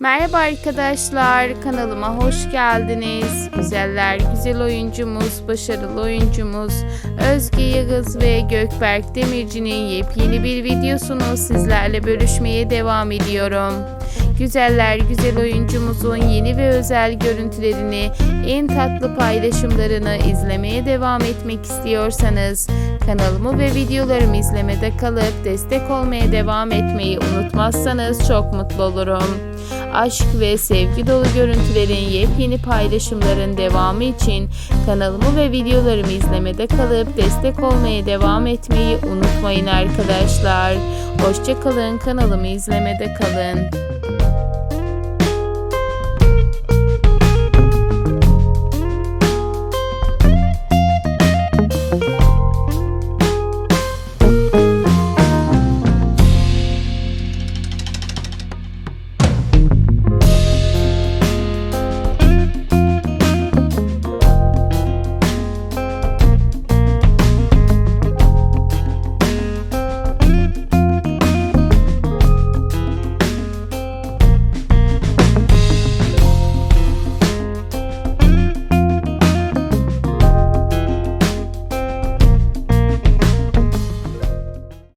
Merhaba arkadaşlar, kanalıma hoş geldiniz. Güzeller, güzel oyuncumuz, başarılı oyuncumuz Özge Yağız ve Gökberk Demirci'nin yepyeni bir videosunu sizlerle bölüşmeye devam ediyorum. Güzeller, güzel oyuncumuzun yeni ve özel görüntülerini, en tatlı paylaşımlarını izlemeye devam etmek istiyorsanız kanalımı ve videolarımı izlemede kalıp destek olmaya devam etmeyi unutmazsanız çok mutlu olurum. Aşk ve sevgi dolu görüntülerin yepyeni paylaşımların devamı için kanalımı ve videolarımı izlemede kalıp destek olmaya devam etmeyi unutmayın arkadaşlar. Hoşçakalın kanalımı izlemede kalın.